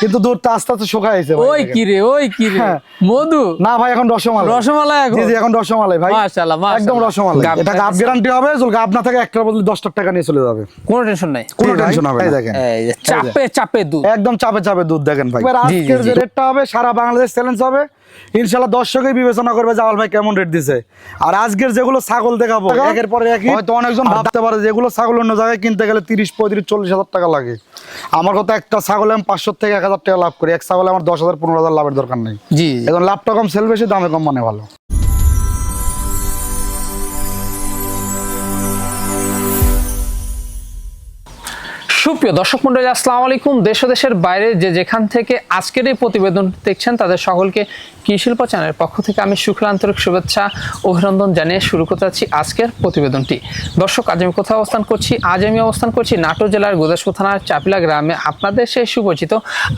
কিন্তু দুধটা আস্তে আস্তে শুকাইছে ভাই ওই কি রে ওই কি রে? হ্যাঁ। মধু? না ভাই এখন রসমালাই। রসমালাই এখন? জি জি এখন রসমালাই ভাই। মাশাআল্লাহ, মাশাআল্লাহ। একদম রসমালাই। এটা গাব গ্যারান্টি হবে যদি গাব না থাকে একটা বদলে দশ টাকা নিয়ে চলে যাবে। কোনো টেনশন নাই। কোনো টেনশন হবে না। দেখেন। এই যে চাপে চাপে দুধ। একদম চাপে চাপে দুধ দেখেন ভাই। এবার আজকের যে রেটটা হবে সারা বাংলাদেশ চ্যালেঞ্জ হবে। ইনশাল্লাহ দর্শকই বিবেচনা করবে আওয়াল ভাই কেমন রেট দিছে। আর আজকের যেগুলো ছাগল দেখাবো একের পরে একই হয়তো অনেকজন ভাবতে পারে যেগুলো ছাগল অন্য জায়গায় কিনতে গেলে তিরিশ পঁয়ত্রিশ চল্লিশ হাজার টাকা লাগে। আমার কথা একটা ছাগলে আমি পাঁচশো থেকে এক হাজার টাকা লাভ করি এক ছাগলে আমার দশ হাজার পনেরো হাজার লাভের দরকার নেই জি। এখন লাভটা কম সেল বেশি দামে কম মানে ভালো সুপ্রিয় দর্শক মন্ডলী, আসসালামু আলাইকুম। দেশ ও দেশের বাইরে যে যেখান থেকে আজকের এই প্রতিবেদন দেখছেন, তাদের সকলকে কৃষি শিল্প চ্যানেলের পক্ষ থেকে আমি সুখের আন্তরিক শুভেচ্ছা, অভিনন্দন জানিয়ে শুরু করতে যাচ্ছি আজকের প্রতিবেদনটি। দর্শক, আজ আমি কোথাও অবস্থান করছি? আজ আমি অবস্থান করছি নাটোর জেলার গোদাসপুর থানার চাপিলা গ্রামে আপনাদের সেই সুপরিচিত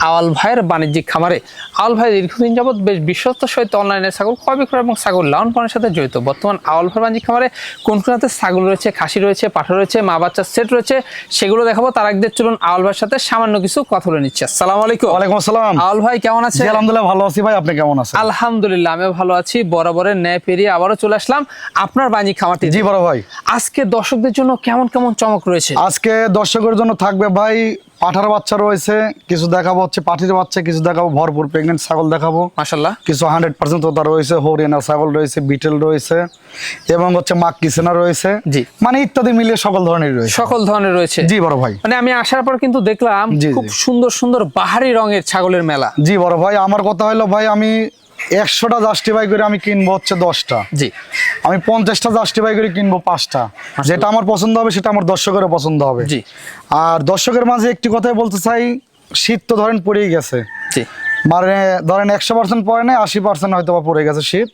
আওয়াল ভাইয়ের বাণিজ্যিক খামারে। আওয়াল ভাই দীর্ঘদিন যাবৎ বেশ বিশ্বস্ত সহিত অনলাইনে ছাগল ক্রয় বিক্রয় এবং ছাগল লালন পালনের সাথে জড়িত। বর্তমান আওয়াল ভাইয়ের বাণিজ্যিক খামারে কোন কোন ছাগল রয়েছে, খাসি রয়েছে, পাঠা রয়েছে, মা বাচ্চার সেট রয়েছে, সেগুলো দেখাবো। তার একদের চলুন আউল ভাইয়ের সাথে সামান্য কিছু কথা বলে নিচ্ছি। আসসালামু আলাইকুম। ওয়ালাইকুম আসসালাম। আউল ভাই কেমন আছেন? আলহামদুলিল্লাহ ভালো আছি ভাই। আপনি কেমন আছেন? আলহামদুলিল্লাহ আমি ভালো আছি। বরাবরের ন্যায় পেরিয়ে আবারও চলে আসলাম আপনার বাণী খামারটি। জি বড় ভাই। আজকে দর্শকদের জন্য কেমন কেমন চমক রয়েছে? আজকে দর্শকের জন্য থাকবে ভাই পাঠার বাচ্চা রয়েছে কিছু দেখাবো হচ্ছে পাঠির বাচ্চা কিছু দেখাবো ভরপুর প্রেগনেন্ট ছাগল দেখাবো। মাশাল্লাহ কিছু হান্ড্রেড পার্সেন্ট তোতা রয়েছে হরিয়ানা ছাগল রয়েছে বিটেল রয়েছে এবং হচ্ছে মাক কিসেনা রয়েছে। জি। মানে ইত্যাদি মিলিয়ে সকল ধরনের রয়েছে। সকল ধরনের রয়েছে। জি বড় ভাই। মানে আমি আসার পর কিন্তু দেখলাম খুব সুন্দর সুন্দর বাহারি রঙের ছাগলের মেলা। জি বড় ভাই আমার কথা হলো ভাই আমি একশোটা জাস্টিফাই করে আমি কিনবো হচ্ছে দশটা। জি। আমি পঞ্চাশটা জাস্টিফাই করে কিনবো পাঁচটা। যেটা আমার পছন্দ হবে সেটা আমার দর্শকেরও পছন্দ হবে। জি। আর দর্শকের মাঝে একটি কথাই বলতে চাই শীত তো ধরেন পড়েই গেছে। জি। মানে ধরেন একশো পার্সেন্ট পড়ে নাই আশি পার্সেন্ট হয়তো বা পড়ে গেছে শীত।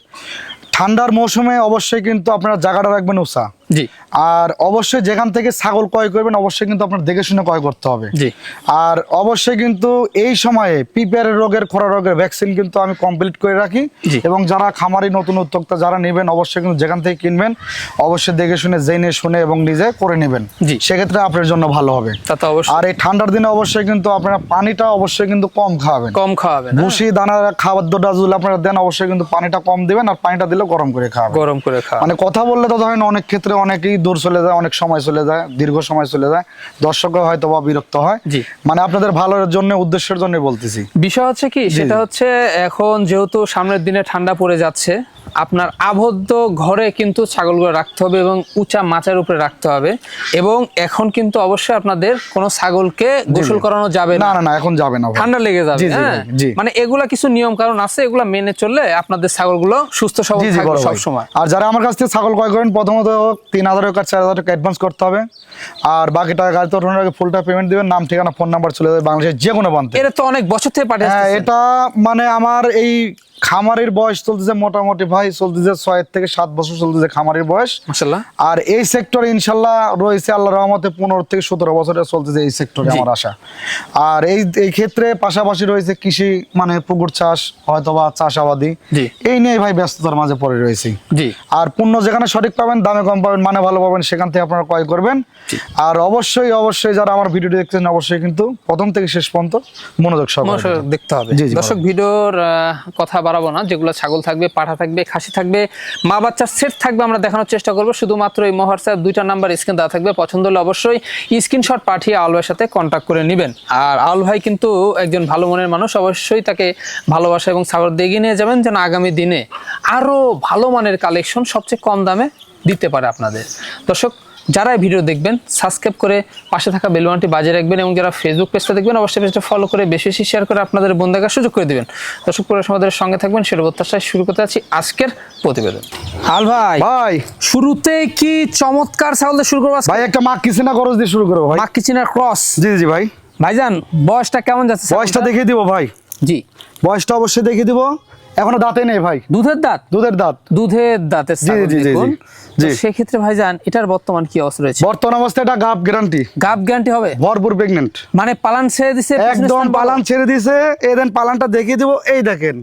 ঠান্ডার মৌসুমে অবশ্যই কিন্তু আপনারা জায়গাটা রাখবেন উষা জি। আর অবশ্যই যেখান থেকে ছাগল ক্রয় করবেন অবশ্যই কিন্তু আপনার দেখে শুনে ক্রয় করতে হবে। জি। আর অবশ্যই কিন্তু এই সময়ে পিপিআর রোগের খরা রোগের ভ্যাকসিন কিন্তু আমি কমপ্লিট করে রাখি। এবং যারা খামারি নতুন উদ্যোক্তা যারা নেবেন অবশ্যই কিন্তু যেখান থেকে কিনবেন অবশ্যই দেখে শুনে জেনে শুনে এবং নিজে করে নেবেন। জি। সেক্ষেত্রে আপনার জন্য ভালো হবে। তা আর এই ঠান্ডার দিনে অবশ্যই কিন্তু আপনারা পানিটা অবশ্যই কিন্তু কম খাওয়াবেন। কম খাওয়াবেন না ভুসি দানা খাবারটা যদি আপনারা দেন অবশ্যই কিন্তু পানিটা কম দিবেন আর পানিটা দিলে গরম করে খাওয়াবেন। গরম করে খাওয়া মানে কথা বললে তো ধরেন অনেক ক্ষেত্রে অনেকেই দূর চলে যায় অনেক সময় চলে যায় দীর্ঘ সময় চলে যায়। দর্শকও হয়তো বা বিরক্ত হয়। জি। মানে আপনাদের ভালোর জন্য উদ্দেশ্যের জন্য বলতেছি। বিষয় হচ্ছে কি সেটা হচ্ছে এখন যেহেতু সামনের দিনে ঠান্ডা পড়ে যাচ্ছে আপনার আবদ্ধ ঘরে কিন্তু ছাগলগুলো রাখতে হবে এবং উঁচা মাচার উপরে রাখতে হবে। এবং এখন কিন্তু অবশ্যই আপনাদের কোনো ছাগলকে গোসল করানো যাবে না। না না এখন যাবে না ঠান্ডা লেগে যাবে হ্যাঁ? মানে এগুলা কিছু নিয়ম কারণ আছে এগুলা মেনে চললে আপনাদের ছাগলগুলো সুস্থ সবল থাকবে সব সময় আর যারা আমার কাছ থেকে ছাগল ক্রয় করেন প্রথমত তিন হাজার টাকা চার হাজার টাকা অ্যাডভান্স করতে হবে। আর বাকি টাকা গাড়িতে ওঠানোর আগে ফুলটা পেমেন্ট দিবেন নাম ঠিকানা ফোন নাম্বার চলে যাবে বাংলাদেশের যে কোনো প্রান্তে। এটা তো অনেক বছর থেকে পাঠিয়ে হ্যাঁ এটা মানে আমার এই খামারের বয়স চলতেছে মোটামুটি ভাই চলতেছে ছয় থেকে সাত বছর চলতেছে খামারের বয়স। আর এই সেক্টরে ইনশাল্লাহ রয়েছে আল্লাহ রহমতে পনেরো থেকে সতেরো বছরে চলতেছে এই সেক্টরে আমার আশা। আর এই এই ক্ষেত্রে পাশাপাশি রয়েছে কৃষি মানে পুকুর চাষ হয়তোবা চাষাবাদি। এই নিয়ে ভাই ব্যস্ততার মাঝে পড়ে রয়েছি। আর পণ্য যেখানে সঠিক পাবেন দামে কম পাবেন মানে ভালো পাবেন সেখান থেকে আপনারা ক্রয় করবেন। আর অবশ্যই অবশ্যই যারা আমার ভিডিওটি দেখছেন অবশ্যই কিন্তু প্রথম থেকে শেষ পর্যন্ত মনোযোগ সহকারে দেখতে হবে। দর্শক ভিডিওর কথা বাড়াবো না। যেগুলো ছাগল থাকবে পাঠা থাকবে খাসি থাকবে মা বাচ্চার সেট থাকবে আমরা দেখানোর চেষ্টা করব। শুধুমাত্র এই হোয়াটসঅ্যাপ দুইটা নাম্বার স্ক্রিন দেওয়া থাকবে। পছন্দ হলে অবশ্যই স্ক্রিনশট পাঠিয়ে আউল ভাইয়ের সাথে কন্ট্যাক্ট করে নেবেন। আর আউল ভাই কিন্তু একজন ভালো মনের মানুষ। অবশ্যই তাকে ভালোবাসা এবং ছাগল দেখিয়ে নিয়ে যাবেন যেন আগামী দিনে আরও ভালো মানের কালেকশন সবচেয়ে কম দামে দিতে পারে আপনাদের। দর্শক যারা ভিডিও দেখবেন সাবস্ক্রাইব করে পাশে থাকা বেলবানটি বাজিয়ে রাখবেন এবং যারা ফেসবুক পেজটা দেখবেন অবশ্যই পেজটা ফলো করে বেশি বেশি শেয়ার করে আপনাদের বন্ধু দেখার সুযোগ করে দিবেন। দর্শক পুরো আমাদের সঙ্গে থাকবেন সেটা প্রত্যাশায় শুরু করতে আছি আজকের প্রতিবেদন। হাল ভাই। ভাই। শুরুতে কি চমৎকার ছাগল দিয়ে শুরু করব ভাই একটা মাক কিসিনা খরচ দিয়ে শুরু করব ভাই। মাক্কি চিনার ক্রস জি জি ভাই। ভাইজান বয়সটা কেমন যাচ্ছে বয়সটা দেখিয়ে দিব ভাই। জি। বয়সটা অবশ্যই দেখিয়ে দিব। এখনও দাঁতে নেই ভাই। দুধের দাঁত? দুধের দাঁত। দুধের দাঁতের ছাগল জি, জি। জি। সেক্ষেত্রে ভাইজান এটার বর্তমান কি অবস্থা রয়েছে? বর্তমান অবস্থায় এটা গাপ গ্যারান্টি গাব গ্যারান্টি হবে? ভরপুর প্রেগনেন্ট মানে পালান ছেড়ে দিছে একদম পালান ছেড়ে দিয়েছে এই দেন পালানটা দেখিয়ে দিব এই দেখেন।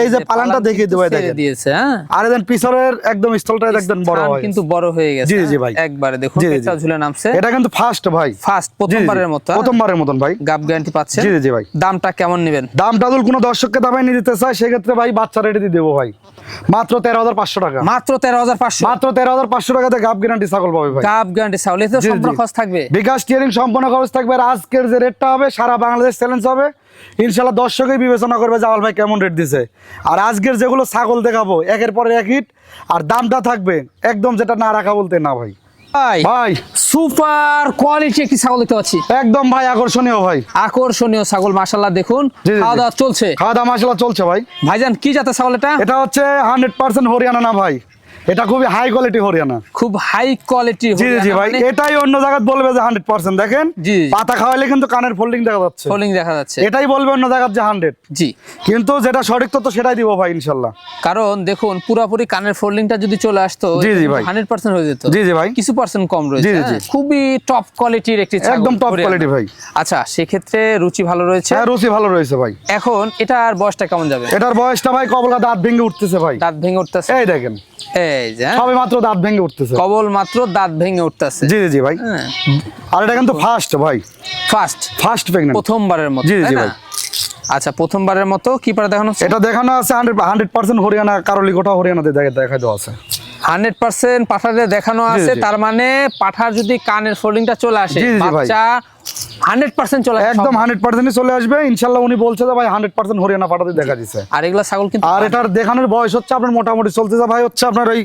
এই যে পালানটা দেখিয়ে দেবো এই দেখেন। দিয়েছে হ্যাঁ? আর দেন পিছনের একদম স্থলটা একদম বড় হয়। কিন্তু বড় হয়ে গেছে জি, জি, হ্যাঁ? ভাই। একবারে দেখুন। পেঁচা ঝুলে নামছে। এটা কিন্তু ফার্স্ট ভাই। ফার্স্ট প্রথমবারের মতো হ্যাঁ? প্রথমবারের মতন ভাই। গাব গ্যারান্টি পাচ্ছে জি, জি, ভাই। দামটা কেমন নেবেন? দামটা যদি কোনো দর্শককে দাবাই নিয়ে দিতে চায় সেক্ষেত্রে ভাই বাচ্চা রেটে দিয়ে দেবো ভাই। মাত্র তেরো হাজার পাঁচশো টাকা। মাত্র তেরো হাজার পাঁচশো। মাত্র তেরো হাজার পাঁচশো টাকাতে গাব গ্যারান্টি ছাগল পাবে ভাই। গাব গ্যারান্টি ছাগল এতে সম্পূর্ণ খরচ থাকবে। বিকাশ টিয়ারিং সম্পূর্ণ খরচ থাকবে আর আজকের যে রেটটা হবে সারা বাংলাদেশ চ্যালেঞ্জ হবে। ইনশাল্লাহ দর্শকই বিবেচনা করবে জাওয়াল ভাই কেমন রেট দিছে। আর আজকের যেগুলো ছাগল দেখাবো একের পরে এক হিট আর দামটা থাকবে একদম যেটা না রাখা বলতে না ভাই। ভাই। ভাই। সুপার কোয়ালিটি একটি ছাগল দেখতে পাচ্ছি। একদম ভাই আকর্ষণীয় ভাই। আকর্ষণীয় ছাগল মাশাল্লাহ দেখুন। খাওয়া দাওয়া চলছে। খাওয়া দাওয়া মাশাল্লাহ চলছে ভাই। ভাইজান কি জাতের ছাগল এটা? এটা হচ্ছে হান্ড্রেড পার্সেন্ট হরিয়ানা না ভাই। এটা খুবই হাই কোয়ালিটি হরিয়ানা। খুব হাই কোয়ালিটি জি জি ভাই এটাই অন্য জায়গায় বলবে যে হান্ড্রেড পার্সেন্ট দেখেন জি। পাতা খাওয়াইলে কিন্তু কানের ফোল্ডিং দেখা যাচ্ছে। ফলিং দেখা যাচ্ছে। এটাই বলবে অন্য জায়গার যে হান্ড্রেড জি। কিন্তু যেটা সঠিক তথ্য সেটাই দিব ভাই ইনশাল্লাহ। কারণ দেখুন পুরোপুরি কানের ফোল্ডিংটা যদি চলে আসতো জি, জি, ভাই। হান্ড্রেড পার্সেন্ট হয়ে যেত। জি জি ভাই। কিছু পার্সেন্ট কম রয়েছে জি, জি, হ্যাঁ? খুবই টপ কোয়ালিটির একটি একদম টপ quality ভাই। আচ্ছা সেক্ষেত্রে রুচি ভালো রয়েছে? হ্যাঁ রুচি ভালো রয়েছে ভাই। এখন এটার বয়সটা কেমন যাবে? এটার বয়সটা ভাই কবলা দাঁত ভেঙে উঠতেছে ভাই। দাঁত ভেঙে উঠতেছে? এই দেখেন। এই? সবে মাত্র দাঁত ভেঙে উঠতেছে। কবল মাত্র দাঁত ভেঙে উঠতেছে। জি জি ভাই। হ্যাঁ। আর এটা কিন্তু ফার্স্ট ভাই। ফার্স্ট ফার্স্ট প্রেগনেন্ট প্রথমবারের মতো জি, জি? ভাই। আচ্ছা প্রথমবারের মতো কি পারে দেখানো এটা দেখানো আছে হান্ড্রেড হান্ড্রেড পার্সেন্ট হরিয়ানা কারলি গোটা হরিয়ানাতে দেখা দেখা দেওয়া আছে। হান্ড্রেড পার্সেন্ট পাঠাতে দেখানো আছে তার মানে পাঠার যদি কানের ফোল্ডিংটা চলে আসে। বাচ্চা হান্ড্রেড পার্সেন্ট চলে একদম হান্ড্রেড পার্সেন্টই চলে আসবে। ইনশাল্লাহ উনি বলছে যে ভাই হান্ড্রেড পার্সেন্ট হরিয়ানা পাঠাতে দেখা দিচ্ছে আর এগুলা ছাগল কিন্তু আর এটার দেখানোর বয়স হচ্ছে আপনার মোটামুটি চলতেছে ভাই হচ্ছে আপনার ওই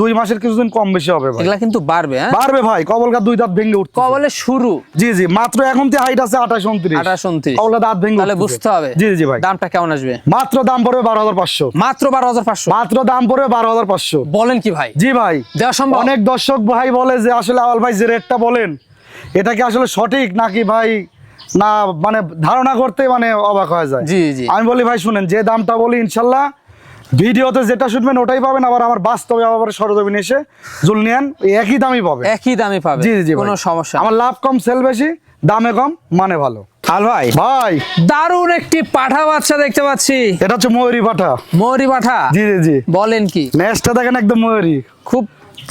দুই মাসের কিছুদিন কম বেশি হবে ভাই। কিন্তু বাড়বে বাড়বে ভাই কবলকা দুই দাঁত ভেঙে উঠছে কবলে শুরু। জি জি মাত্র এখন থেকে হাইট আছে আঠাশ উনত্রিশ। আঠাশ উনত্রিশ। কবলকা দাঁত ভেঙে তাহলে বুঝতে হবে জি জি ভাই। দামটা কেমন আসবে? মাত্র দাম পড়বে বারো হাজার পাঁচশো। মাত্র বারো হাজার পাঁচশো। মাত্র দাম পড়বে বারো হাজার পাঁচশো। বলেন কি ভাই? জি ভাই। দেওয়া সম্ভব? অনেক দর্শক ভাই বলে যে আসলে আওয়াল ভাই যে রেটটা বলেন এটা কি আসলে সঠিক নাকি ভাই না মানে ধারণা করতে মানে অবাক হয়ে যায়? জি, জি। আমি বলি ভাই শুনেন যে দামটা বলি ইনশাল্লাহ ভিডিওতে যেটা শুনবেন ওটাই পাবেন আবার আমার বাস্তবে আবার সরজমিন এসে জুল এই একই দামই পাবে। একই দামে পাবে। জি জি জি কোনো সমস্যা আমার লাভ কম সেল বেশি দামে কম মানে ভালো। হাল ভাই। ভাই। দারুণ একটি পাঠা বাচ্চা দেখতে পাচ্ছি। এটা হচ্ছে ময়ূরী পাঠা। ময়ূরী পাঠা? জি জি জি। বলেন কি? নেক্সটটা দেখেন একদম ময়ূরী। খুব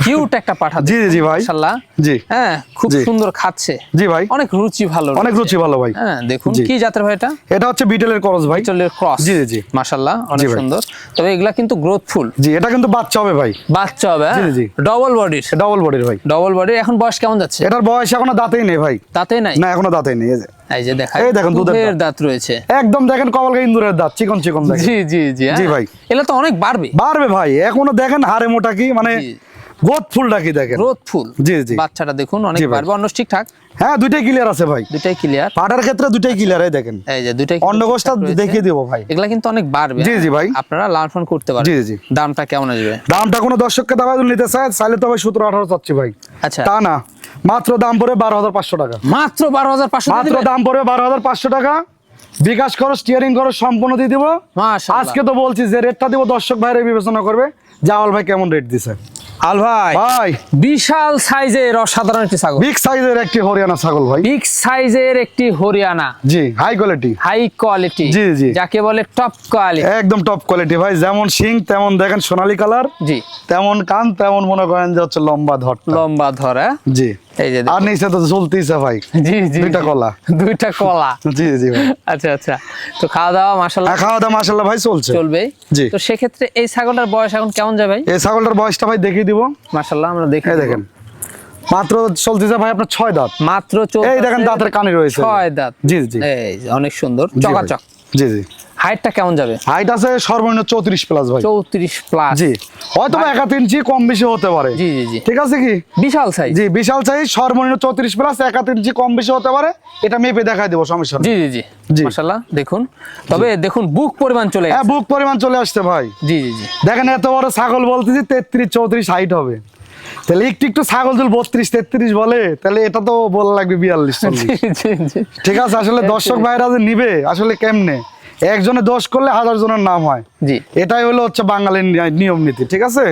কিউট একটা পাঠা জি জি জি ভাই। মাশাআল্লাহ। জি। হ্যাঁ খুব সুন্দর খাচ্ছে। জি ভাই। অনেক রুচি ভালো অনেক রুচি। ভালো ভাই। হ্যাঁ দেখুন কি জাতের ভাই এটা? এটা হচ্ছে বিটেলের করস ভাই। চলের ক্রস। জি, জি। মাশাআল্লাহ অনেক সুন্দর। তবে এগুলা কিন্তু গ্রোথফুল জি এটা কিন্তু বাচ্চা হবে ভাই। বাচ্চা হবে জি, জি। ডবল বডির ডবল বডির ভাই। ডবল বডির এখন বয়স কেমন যাচ্ছে? এটার বয়স এখনও দাঁতেই নেই ভাই। তাতে নাই? না এখনও দাঁতেই নেই এই যে। এই যে দেখা এই দেখুন দুধের দাঁত। রয়েছে। একদম দেখেন কমলকা ইন্দুরের দাঁত চিকন চিকন দেখেন। জি জি জি হ্যাঁ। জি ভাই। এগুলা তো অনেক বাড়বে। বাড়বে ভাই এখনও দেখেন হাড়ে মোটা কি মানে গোদ ফুলটা কি দেখেন? গ্রোথফুল জি, জি। বাচ্চাটা দেখুন অনেক। বাড়বে অন্য ঠিকঠাক? হ্যাঁ দুইটাই ক্লিয়ার আছে ভাই। দুটাই ক্লিয়ার পাটার ক্ষেত্রে দুইটাই ক্লিয়ার এই দেখেন। এই যে দুটাই অন্য গোষ্ঠটা দেখিয়ে দিব ভাই। এগুলা কিন্তু অনেক বাড়বে। জি। জি ভাই। আপনারা লালফন করতে পারেন জি, জি। দামটা কেমন আসবে? দামটা কোনো দর্শককে দাবা নিতে চায় চাইলে তো ভাই সতেরো আঠারো চাচ্ছি ভাই। আচ্ছা। তা না। মাত্র দাম পড়ে বারো হাজার পাঁচশো টাকা। মাত্র বারো হাজার পাঁচশো মাত্র দাম পড়বে বারো হাজার পাঁচশো টাকা। বিকাশ খরচ স্টিয়ারিং খরচ সম্পূর্ণ দিয়ে দিব। আজকে তো বলছি যে রেটটা দিব দর্শক ভাইরে বিবেচনা করবে। জাওয়াল ভাই কেমন রেট দিছে? আল ভাই। ভাই। বিশাল সাইজের অসাধারণ একটি ছাগল। বিগ সাইজের একটি হরিয়ানা ছাগল ভাই। বিগ সাইজের একটি হরিয়ানা। জি হাই কোয়ালিটি হাই কোয়ালিটি জি, জি। যাকে বলে টপ কোয়ালিটি একদম টপ কোয়ালিটি ভাই যেমন শিং তেমন দেখেন সোনালী কালার জি। তেমন কান তেমন মনে করেন যে হচ্ছে লম্বা ধর লম্বা ধরা জি। এই যে আর নিচে তো চলতেইছে ভাই। জি জি দুইটা কলা। দুইটা কলা। জি জি ভাই। আচ্ছা আচ্ছা। তো খাওয়া দাওয়া মাসাল্লাহ আর খাওয়া দাওয়া মাসাল্লাহ ভাই চলছে। চলবে? জি। তো সেক্ষেত্রে এই ছাগলটার বয়স এখন কেমন যায় ভাই? এই ছাগলটার বয়সটা ভাই দেখিয়ে দিব মাসাল্লাহ আমরা দেখে দেখেন। মাত্র চলতেছে ভাই আপনার ছয় দাঁত। মাত্র এই দেখেন দাঁতের কানে রয়েছে। ছয় দাঁত। জি জি। এই অনেক সুন্দর। চকাচক। জি জি। হাইটটা কেমন যাবে? হাইট আছে সর্বনিম্ন চৌত্রিশ প্লাস ভাই। চৌত্রিশ প্লাস জি। হয়তো বা একাত ইঞ্চি কম বেশি হতে পারে। জি জি জি। ঠিক আছে কি? বিশাল সাইজ জি বিশাল সাইজ সর্বনিম্ন চৌত্রিশ প্লাস একাত ইঞ্চি কম বেশি হতে পারে। এটা মেপে দেখাই দেবো সমস্যা জি জি জি। জি। মাশাল্লাহ দেখুন। তবে দেখুন বুক পরিমাণ চলে হ্যাঁ বুক পরিমাণ চলে আসছে ভাই। জি জি জি। দেখেন এত বড় ছাগল বলতেছি তেত্রিশ চৌত্রিশ হাইট হবে। তাহলে একটু একটু ছাগল যদি বত্রিশ তেত্রিশ বলে তাহলে এটা তো বলা লাগবে বিয়াল্লিশ ঠিক আছে আসলে দর্শক ভাইরা যে নিবে আসলে কেমনে? একজনে দোষ করলে হাজার জনের নাম হয়। জি। এটাই হলো হচ্ছে বাঙালির নিয়ম নীতি ঠিক আছে?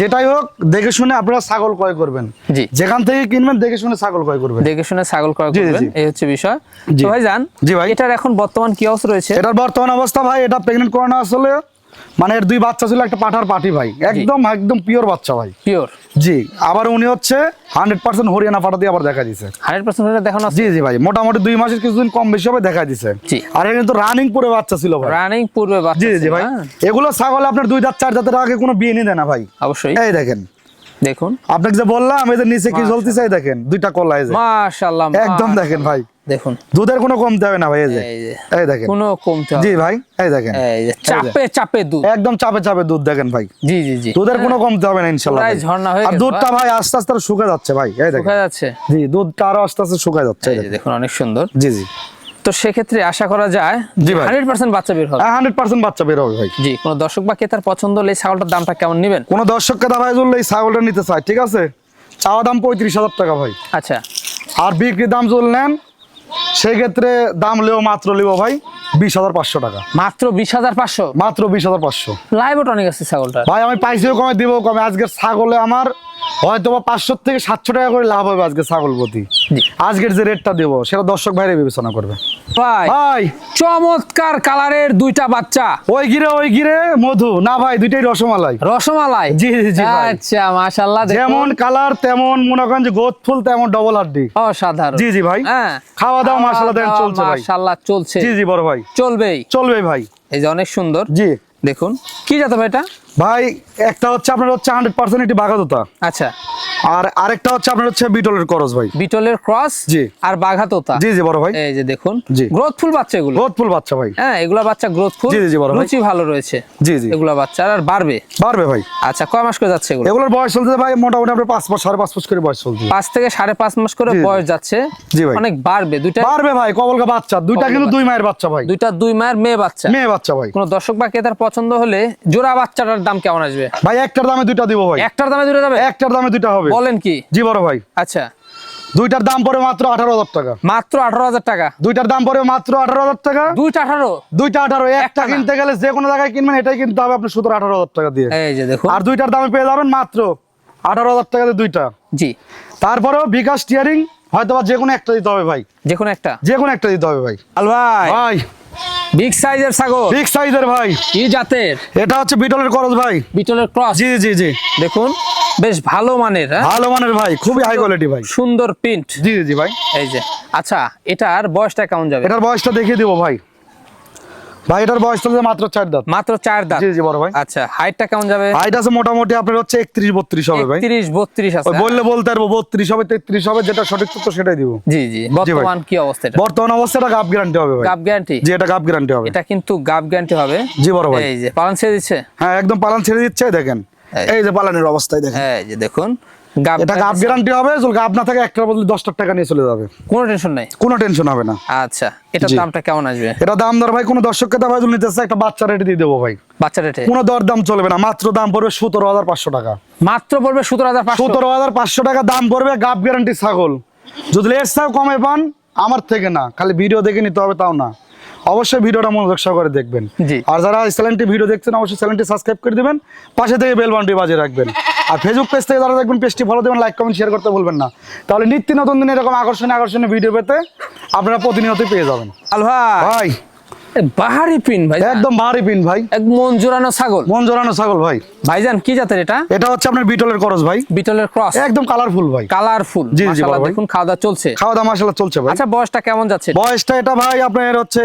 যেটাই হোক দেখে শুনে আপনারা ছাগল ক্রয় করবেন। জি। যেখান থেকে কিনবেন দেখে শুনে ছাগল ক্রয় করবেন। দেখে শুনে ছাগল ক্রয় করবেন এই হচ্ছে বিষয়। জি। তো ভাই জান জি ভাই। এটার এখন বর্তমান কি অবস্থা রয়েছে? এটার বর্তমান অবস্থা ভাই এটা প্রেগনেন্ট করানো আসলে মানে এর দুই বাচ্চা ছিল একটা পাঠার পাটি ভাই। একদম একদম পিওর বাচ্চা ভাই। পিওর জি আবার উনি হচ্ছে হান্ড্রেড পার্সেন্ট হরিয়ানা পাঠা দিয়ে আবার দেখা দিছে। হান্ড্রেড পার্সেন্ট দেখানো জি জি ভাই মোটামুটি দুই মাসের কিছুদিন কম বেশি হবে দেখা দিছে। জি। আর এটা কিন্তু রানিং পুরো বাচ্চা ছিল ভাই। রানিং পূর্বে বাচ্চা জি জি ভাই। হ্যাঁ? এগুলো ছাগল আপনার দুই দাঁত চার দাঁতের আগে কোনো বিয়ে নিয়ে দেয় না ভাই। অবশ্যই। এই দেখেন। দেখুন। আপনাকে যে বললাম এদের নিচে কি এই দেখেন দুইটা কলা মাশাআল্লাহ একদম দেখেন ভাই। দেখুন। দুধের কোনো কমতে হবে না ভাই এই যে। এই দেখেন। কোনো কমতে হবে জি ভাই এই দেখেন। এই যে চাপে। চাপে দুধ। একদম চাপে চাপে দুধ দেখেন ভাই। জি জি জি। দুধের কোনো কমতে হবে না ইনশাল্লাহ প্রায় ভাই। ঝর্ণা হয়ে আর দুধটা ভাই আস্তে আস্তে শুকায় যাচ্ছে ভাই এই দেখেন। শুকা যাচ্ছে। জি দুধটা আরও আস্তে আস্তে শুকায় যাচ্ছে এই দেখেন। অনেক সুন্দর। জি জি। তো সেক্ষেত্রে আশা করা যায় জি ভাই। হান্ড্রেড পার্সেন্ট বাচ্চা বের হবে। হান্ড্রেড পার্সেন্ট বাচ্চা বের হবে ভাই। জি কোনো দর্শক বা ক্রেতার পছন্দ হলে ছাগলটার দামটা কেমন নেবেন? কোনো দর্শককে দাবাই জুড়লে এই ছাগলটা নিতে চায় ঠিক আছে? চাওয়া দাম পঁয়ত্রিশ হাজার টাকা ভাই। আচ্ছা। আর বিক্রি দাম যদি নেন সেই ক্ষেত্রে দাম লেও মাত্র লিবো ভাই বিশ হাজার পাঁচশো টাকা। মাত্র বিশ হাজার পাঁচশো? মাত্র বিশ হাজার পাঁচশো। লাইভ অনেক আছে ছাগলটা ভাই আমি পাইছিও কমে দিব কমে। আজকে ছাগলে আমার হয়তো বা পাঁচশো থেকে সাতশো টাকা করে লাভ হবে আজকে ছাগল প্রতি। আজকের যে রেটটা দেবো সেটা দর্শক ভাইরে বিবেচনা করবে। ভাই ভাই। চমৎকার কালারের দুইটা বাচ্চা। ওই গিরে ওই গিরে মধু। না ভাই দুইটাই রসমালাই। রসমালাই? জি, জি, জি, ভাই। আচ্ছা মাশাআল্লাহ যেমন কালার তেমন মনে করেন যে গোদ ফুল তেমন ডবল হাড্ডি। অসাধারণ। জি জি ভাই। হ্যাঁ। খাওয়া দাওয়া মাসাল্লাহ দেখেন চলছে ভাই। মাশাআল্লাহ চলছে। জি জি বড় ভাই। চলবেই। চলবে ভাই। এই যে অনেক সুন্দর। জি। দেখুন। কি জাত ভাই এটা? ভাই একটা হচ্ছে আপনার হচ্ছে হান্ড্রেড পার্সেন্ট একটি বাঘাতোতা। আচ্ছা। আর আরেকটা হচ্ছে আপনার হচ্ছে বিটলের করস ভাই। বিটলের ক্রস জি। আর বাঘাতোতা। জি জি বড় ভাই। এই যে দেখুন জি। গ্রোথফুল বাচ্চা এগুলো। বহুত ফুল বাচ্চা ভাই। হ্যাঁ এগুলা বাচ্চা গ্রোথফুল জি, জি, বড় ভাই। রুচি ভালো রয়েছে। জি জি। এগুলা বাচ্চা আর বাড়বে। পারবে ভাই। আচ্ছা কয় মাস করে যাচ্ছে এগুলো? এগুলোর বয়স চলতে ভাই মোটামুটি আপনার পাঁচ মাস সাড়ে পাঁচ মাস করে বয়স চলছে পাঁচ থেকে সাড়ে পাঁচ মাস করে। বয়স যাচ্ছে। জি ভাই। অনেক বাড়বে। দুইটা বাড়বে ভাই কবলকা বাচ্চা। দুইটা কিন্তু দুই মায়ের বাচ্চা ভাই। দুইটা দুই মায়ের মেয়ে বাচ্চা। মেয়ে বাচ্চা ভাই। কোন দর্শক বা ক্রেতার পছন্দ হলে জোড়া বাচ্চাটার দাম কেমন আসবে? ভাই একটার দামে দুইটা দিব ভাই। একটার দামে দুটো যাবে? একটার দামে দুইটা হবে। বলেন কি? জি বড় ভাই। আচ্ছা। দুইটার দাম পড়ে মাত্র আঠারো হাজার টাকা। মাত্র আঠারো হাজার টাকা? দুইটার দাম পড়ে মাত্র আঠারো হাজার টাকা। দুইটা আঠারো? দুইটা আঠারো একটা কিনতে গেলে যে কোনো জায়গায় কিনবেন এটাই কিনতে হবে আপনি সতেরো আঠারো হাজার টাকা দিয়ে। এই যে দেখুন। আর দুইটার দামে পেয়ে যাবেন মাত্র আঠারো হাজার টাকা দিয়ে দুইটা। জি। তারপরেও বিকাশ টিয়ারিং হয়তো বা যে কোনো একটা দিতে হবে ভাই। যে কোনো একটা? যে কোনো একটা দিতে হবে ভাই। আল ভাই। ভাই। বিগ সাইজের ছাগল। বিগ সাইজের ভাই। কি জাতের? এটা হচ্ছে বিটলের ক্রস ভাই। বিটলের ক্রস? জি জি জি। দেখুন বেশ ভালো মানের হ্যাঁ? ভালো মানের ভাই খুবই হাই কোয়ালিটি ভাই। সুন্দর প্রিন্ট জি জি জি ভাই। এই যে আচ্ছা এটার বয়সটা কেমন যাবে? এটার বয়সটা দেখিয়ে দিব ভাই। ভাই এটার হচ্ছে মাত্র চার দাঁত। মাত্র চার দাঁত। জি জি বড় ভাই। আচ্ছা হাইটটা কেমন যাবে? হাইট আছে মোটামুটি আপনার হচ্ছে একত্রিশ বত্রিশ হবে ভাই। একত্রিশ বত্রিশ আছে। বললে বলতে পারব বত্রিশ হবে তেত্রিশ হবে যেটা সঠিক তথ্য সেটাই দিব। জি জি বর্তমান কি অবস্থা বর্তমান অবস্থাটা গাপ গ্যারান্টি হবে ভাই। গাব গ্যারান্টি জি এটা গাপ গ্যারান্টি হবে। এটা কিন্তু গাব গ্যারান্টি হবে। জি বড় ভাই। এই যে পালন ছেড়ে দিচ্ছে? হ্যাঁ একদম পালান ছেড়ে দিচ্ছে দেখেন। এই। যে পালানের অবস্থায় দেখেন। এই যে দেখুন। এটা গ্যারান্টি হবে যদি গাপ না থাকে একটা বদলে দশটার টাকা নিয়ে চলে যাবে। কোনো টেনশন নাই। কোনো টেনশন হবে না। আচ্ছা এটার দামটা কেমন আসবে? এটা দাম দর ভাই কোনো দর্শককে দাম যদি নিতে চায় একটা বাচ্চা রেটে দিয়ে দেবো ভাই। বাচ্চা রেটে কোনো দর দাম চলবে না মাত্র দাম পড়বে সতেরো হাজার পাঁচশো টাকা। মাত্র পড়বে সতেরো হাজার পাঁচশো? সতেরো হাজার পাঁচশো টাকা দাম পড়বে গ্যারান্টি ছাগল। যদি এর চাও কমে পান আমার থেকে না খালি ভিডিও দেখে নিতে হবে তাও না। অবশ্যই ভিডিওটা মনোযোগ সহকারে দেখবেন। আর যারা চ্যানেলটি ভিডিও দেখছেন অবশ্যই চ্যানেলটি সাবস্ক্রাইব করে দিবেন পাশে থেকে বেল বাজে বাজিয়ে রাখবেন। আর ফেসবুক পেজ থেকে যারা দেখবেন পেজটি ফলো দেবেন লাইক কমেন্ট শেয়ার করতে ভুলবেন না। তাহলে নিত্য নতুন দিন এরকম আকর্ষণীয় আকর্ষণীয় ভিডিও পেতে আপনারা প্রতিনিয়তই পেয়ে যাবেন। আলহা ভাই বাহারি পিন ভাই। একদম ভারী পিন ভাই। এক মন জোড়ানো ছাগল। মন জোরানো ছাগল ভাই। ভাইজান কি জাতের এটা? এটা হচ্ছে আপনার বিটলের করস ভাই। বিটলের ক্রস। একদম কালারফুল ভাই। কালারফুল। জি, জি, ভাই। দেখুন খাওয়া দাওয়া চলছে। খাওয়া দাওয়া চলছে ভাই। আচ্ছা বয়সটা কেমন যাচ্ছে? বয়সটা এটা ভাই আপনার হচ্ছে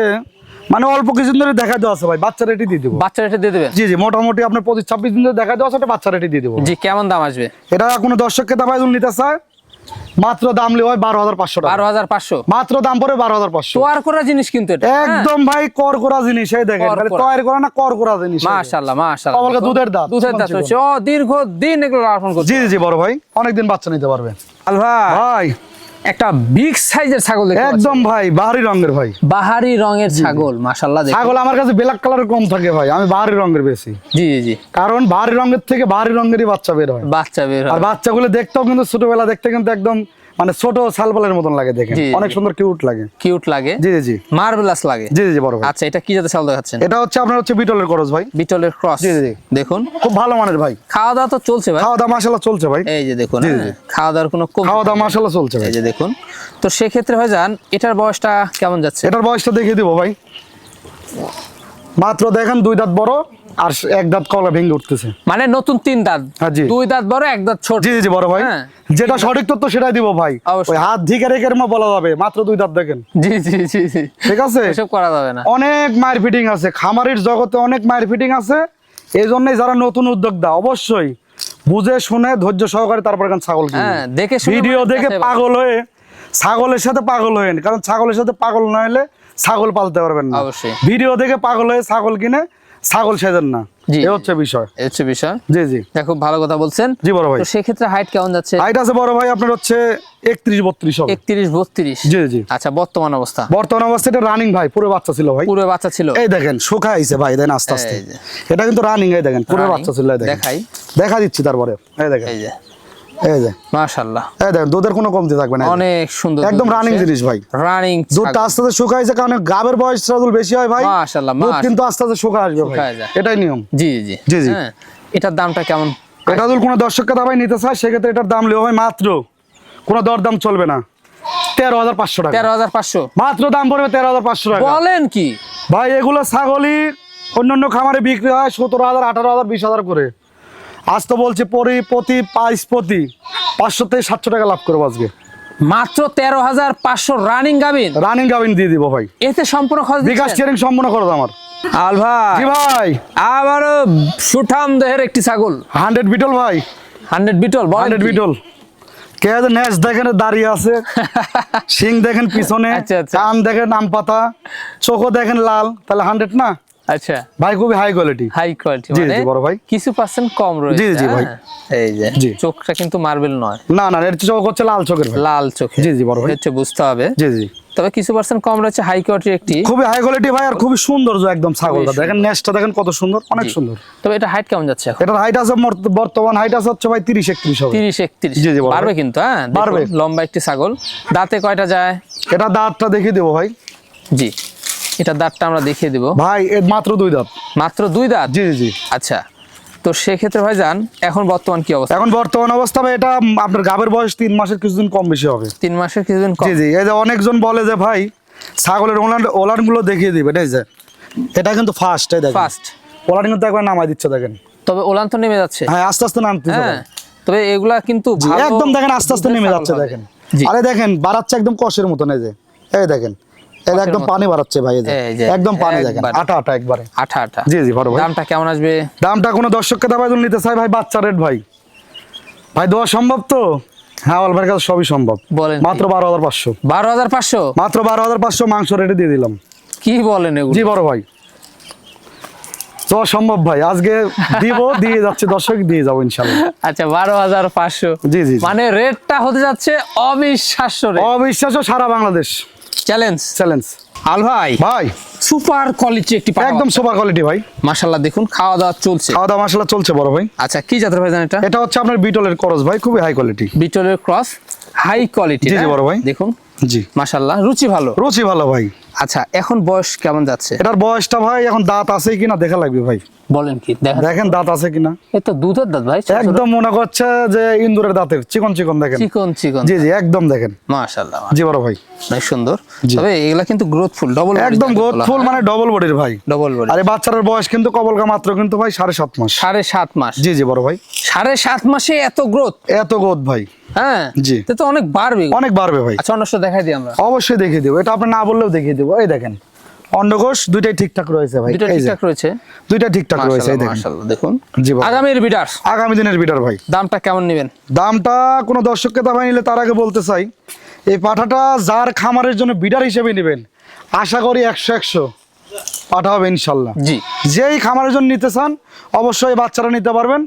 মানে অল্প কিছুদিন ধরে দেখা দেওয়া আছে ভাই। বাচ্চা রেটি দিয়ে দেবো। বাচ্চা রেটে দিয়ে দেবেন? জি জি মোটামুটি আপনার পঁচিশ ছাব্বিশ দিন ধরে দেখা দেওয়া আছে বাচ্চা রেটি দিয়ে দেবো জি কেমন দাম আসবে? এটা কোনো দর্শককে দাম নিতে চায়? মাত্র দাম হয় বারো হাজার পাঁচশো বারো হাজার পাঁচশো? মাত্র দাম পড়ে বারো হাজার পাঁচশো। তোয়ার করা জিনিস কিন্তু হ্যাঁ? একদম ভাই কর করা জিনিস এই দেখেন। তৈরি করা না কর করা জিনিস মাশাল্লাহ মাশাল্লাহ দুধের দাঁত, দুধের দাঁত হচ্ছে দীর্ঘ দিন এগুলো লালন করছে জি জি জি বড় ভাই অনেকদিন বাচ্চা নিতে পারবে। আল ভাই ভাই একটা বিগ সাইজের ছাগল একদম ভাই বাহারি রঙের ভাই। বাহারি রঙের ছাগল মাশাআল্লাহ ছাগল আমার কাছে ব্ল্যাক কালারের কম থাকে ভাই আমি বাহারি রঙের বেশি। জি জি জি। কারণ বাহারি রঙের থেকে বাহারি রঙেরই বাচ্চা বের হয়। বাচ্চা বের হয়। আর বাচ্চাগুলো দেখতেও কিন্তু ছোটবেলা দেখতে কিন্তু একদম মানে ছোট সালবালের মতন লাগে দেখেন। জি। অনেক সুন্দর কিউট লাগে। কিউট লাগে? জি জি মার্বেলাস লাগে? জি জি বড় ভাই। আচ্ছা এটা কি জাতের ছাগল দেখাচ্ছেন? এটা হচ্ছে আপনার হচ্ছে বিটলের খরচ ভাই। বিটলের ক্রস জি, জি। দেখুন। খুব ভালো মানের ভাই। খাওয়া দাওয়া তো চলছে ভাই। খাওয়া দাওয়া মাসাল্লাহ চলছে ভাই। এই যে দেখুন হ্যাঁ। খাওয়া দাওয়ার কোনো কম খাওয়া দাওয়া মাসাল্লাহ চলছে ভাই। এই যে দেখুন। তো সেক্ষেত্রে ভাই যান এটার বয়সটা কেমন যাচ্ছে? এটার বয়সটা দেখিয়ে দিব ভাই। মাত্র দেখেন দুই দাঁত বড়। আর এক দাঁত কলা ভেঙে উঠতেছে। মানে নতুন তিন দাঁত। হ্যাঁ, দুই দাঁত বড় এক দাঁত ছোট। জি জি বড় ভাই। হ্যাঁ। যেটা সঠিক তথ্য সেটাই দিব ভাই। ওই হাত ধিকে রেখে মা বলা যাবে মাত্র দুই দাঁত দেখেন। জি জি জি জি। ঠিক আছে? এসব করা যাবে না। অনেক মায়ের ফিটিং আছে খামারের জগতে অনেক মায়ের ফিটিং আছে। এই জন্যই যারা নতুন উদ্যোক্তা অবশ্যই বুঝে শুনে ধৈর্য সহকারে তারপর ছাগল। হ্যাঁ, দেখে ভিডিও দেখে পাগল হয়ে ছাগলের সাথে পাগল হয়েন কারণ ছাগলের সাথে পাগল না হলে ছাগল পালতে পারবেন না। অবশ্যই। ভিডিও দেখে পাগল হয়ে ছাগল কিনে ছাগল সেজেন না। এ হচ্ছে বিষয়। এই হচ্ছে বিষয়। জি জি। খুব ভালো কথা বলছেন। জি বড় ভাই। তো সেক্ষেত্রে হাইট কেমন যাচ্ছে? হাইট আছে বড় ভাই আপনার হচ্ছে একত্রিশ বত্রিশ হবে। একত্রিশ বত্রিশ? জি জি। আচ্ছা বর্তমান অবস্থা? বর্তমান অবস্থা এটা রানিং ভাই পুরো বাচ্চা ছিল ভাই। পুরো বাচ্চা ছিল? এই দেখেন শুকাইছে ভাই দেন আস্তে আস্তে। এটা কিন্তু রানিং এই দেখেন পুরো বাচ্চা ছিল দেখাই। দেখা দিচ্ছি তারপরে। এই দেখেন। এই যে। এই যে। মাশাআল্লাহ। এই দেখেন দুধের কোনো কমতি থাকবে না অনেক সুন্দর একদম রানিং জিনিস ভাই। রানিং দুধটা আস্তে আস্তে শুকাইছে কারণ গাবের বয়স রাজুল বেশি হয় ভাই। মাশাআল্লাহ, দুধ কিন্তু আস্তে আস্তে শুকা আসবে ভাই। এটাই নিয়ম। জি জি জি, জি। এটার দামটা কেমন? এটা যদি কোনো দর্শককে দাবাই নিতে চায় সেক্ষেত্রে এটার দাম হয় মাত্র কোনো দরদাম চলবে না। তেরো হাজার পাঁচশো টাকা। তেরো হাজার পাঁচশো। মাত্র দাম পড়বে তেরো হাজার পাঁচশো টাকা। বলেন কি? ভাই এগুলো ছাগলই অন্যান্য খামারে বিক্রি হয় সতেরো হাজার আঠারো হাজার বিশ হাজার করে। আজ তো বলছে পরি প্রতি পাইস প্রতি পাঁচশো থেকে সাতশো টাকা লাভ করব আজকে। মাত্র তেরো হাজার পাঁচশো রানিং গাবিন? রানিং গাভিন দিয়ে দিব ভাই। এতে সম্পূর্ণ খরচ বিকাশ? ট্রেনিং সম্পূর্ণ করো আমার। আল ভাই। ভাই। আবারও সুঠাম দেহের একটি ছাগল। হান্ড্রেড বিটল ভাই। Hundred Beetal hundred Beetal. কে ন্যাস দেখেন দাঁড়িয়ে আছে। সিং দেখেন পিছনে আচ্ছা, আচ্ছা। কান দেখেন আম পাতা চোখও দেখেন লাল তাহলে হান্ড্রেড না? আচ্ছা। ভাই খুবই হাই কোয়ালিটি হাই কোয়ালিটি মানে বড় ভাই। কিছু পার্সেন্ট কম রয়েছে জি, জি, ভাই। হ্যাঁ? এই যে। চোখটা কিন্তু মার্বেল নয়। না না এর চোখ হচ্ছে লাল চোখের লাল চোখে জি, জি, বড় ভাই। হচ্ছে বুঝতে হবে। জি জি। তবে কিছু পার্সেন্ট কম রয়েছে হাই কোয়ালিটির একটি। খুবই হাই কোয়ালিটি ভাই আর খুবই সৌন্দর্য একদম ছাগলটা। সুন্দর। দেখেন নেসটা দেখেন কত সুন্দর অনেক সুন্দর। তবে এটা হাইট কেমন যাচ্ছে এখন? এটার হাইট আছে বর্তমান হাইট আছে হচ্ছে ভাই তিরিশ একত্রিশ হবে। তিরিশ একত্রিশ। জি, জি, পারবে কিন্তু হ্যাঁ? পারবে। লম্বা একটি ছাগল। দাঁতে কয়টা যায়? এটা দাঁতটা দেখিয়ে দেবো ভাই। জি। এটা দাঁতটা আমরা দেখিয়ে দিব। ভাই মাত্র দুই দাঁত। মাত্র দুই দাঁত? জি জি জি। আচ্ছা। তো সেক্ষেত্রে ভাই যান এখন বর্তমান কি অবস্থা? এখন বর্তমান অবস্থা এটা আপনার গাবের বয়স তিন মাসের কিছুদিন কম বেশি হবে। তিন মাসের কিছুদিন কম? জি জি। এই যে অনেকজন বলে যে ভাই ছাগলের ওলান ওলানগুলো দেখিয়ে দিবে এই যে এটা কিন্তু ফার্স্ট এই দেখেন। ফার্স্ট ওলান কিন্তু একবার নামাই দিচ্ছে দেখেন। তবে ওলান তো নেমে যাচ্ছে? হ্যাঁ আস্তে আস্তে নামতে হ্যাঁ। তবে এগুলা কিন্তু একদম দেখেন আস্তে আস্তে নেমে যাচ্ছে দেখেন। আরে দেখেন বাড়াচ্ছে একদম কষের মতন এই যে। এই দেখেন। এই একদম। পানি বাড়াচ্ছে ভাই একদম পানি দেখেন আটা আটা একবারে। আঠা আঠা। জি জি বড় ভাই। দামটা কেমন আসবে? দামটা কোনো দর্শককে দাবাই নিতে চাই ভাই বাচ্চা রেট ভাই। ভাই দেওয়া সম্ভব তো? হ্যাঁ কাছে সবই সম্ভব। বলেন। মাত্র বারো হাজার পাঁচশো। বারো হাজার পাঁচশো? মাত্র বারো হাজার পাঁচশো মাংস রেটে দিয়ে দিলাম। কি বলেন জি বড় ভাই। সম্ভব ভাই। আজকে দিব দিয়ে যাচ্ছে দর্শক দিয়ে যাব ইনশাল্লাহ আচ্ছা বারো হাজার পাঁচশো। জি, জি। মানে রেটটা হতে যাচ্ছে অবিশ্বাস্য অবিশ্বাস্য সারা বাংলাদেশ। চ্যালেঞ্জ চ্যালেঞ্জ আল ভাই? ভাই। সুপার কোয়ালিটি একটি একদম সুপার কোয়ালিটি ভাই। মাশাল্লাহ দেখুন খাওয়া দাওয়া চলছে। খাওয়া দাওয়া মশলা চলছে বড় ভাই। আচ্ছা কি জাতের ভাই জানেন এটা? এটা হচ্ছে আপনার বিটলের করস ভাই খুবই হাই কোয়ালিটি বিটলের ক্রস হাই কোয়ালিটি জি, জি, বড় ভাই। দেখুন। জি। মাশাল্লাহ রুচি ভালো। রুচি ভালো ভাই। আচ্ছা এখন বয়স কেমন যাচ্ছে? এটার বয়সটা ভাই এখন দাঁত আছে কিনা দেখা লাগবে ভাই। বলেন কি দেখেন দাঁত আছে কিনা। দুধের দাঁত ভাই। একদম মনে করছে যে ইন্দুরের দাঁতের চিকন চিকন দেখেন। চিকন চিকন। জি জি একদম দেখেন। মাশাল্লাহ জি বড় ভাই। অনেক সুন্দর। তবে এগুলা কিন্তু গ্রোথফুল ডবল একদম গোদ ফুল মানে ডবল বডির ভাই। ডবল বডি আর বয়স কিন্তু কবলকা মাত্র কিন্তু ভাই সাড়ে সাত মাস। সাড়ে সাত মাস। জি জি বড় ভাই। সাড়ে সাত মাসে এত গ্রোথ এত গোদ ভাই। হ্যাঁ? জি। তে তো অনেক বাড়বে। অনেক বাড়বে ভাই। আচ্ছা অন্য দেখাই দিই আমরা। অবশ্যই দেখিয়ে দেবো। এটা আপনি না বললেও দেখিয়ে দেবো। এই দেখেন। অন্ডকোষ দুইটাই ঠিকঠাক রয়েছে ভাই। যে ঠিকঠাক রয়েছে? দুইটা ঠিকঠাক রয়েছে মাশাআল্লাহ, দেখুন। জি ভাই। আগামীর বিটার আগামী দিনের বিটার ভাই। দামটা কেমন নেবেন? দামটা কোনো দর্শককে দাবাই নিলে তার আগে বলতে চাই এই পাঠাটা যার খামারের জন্য বিডার হিসেবে নেবেন আশা করি একশো একশো পাঠা হবে ইনশাল্লাহ। জি। যেই খামারের জন্য নিতে চান অবশ্যই বাচ্চারা নিতে পারবেন।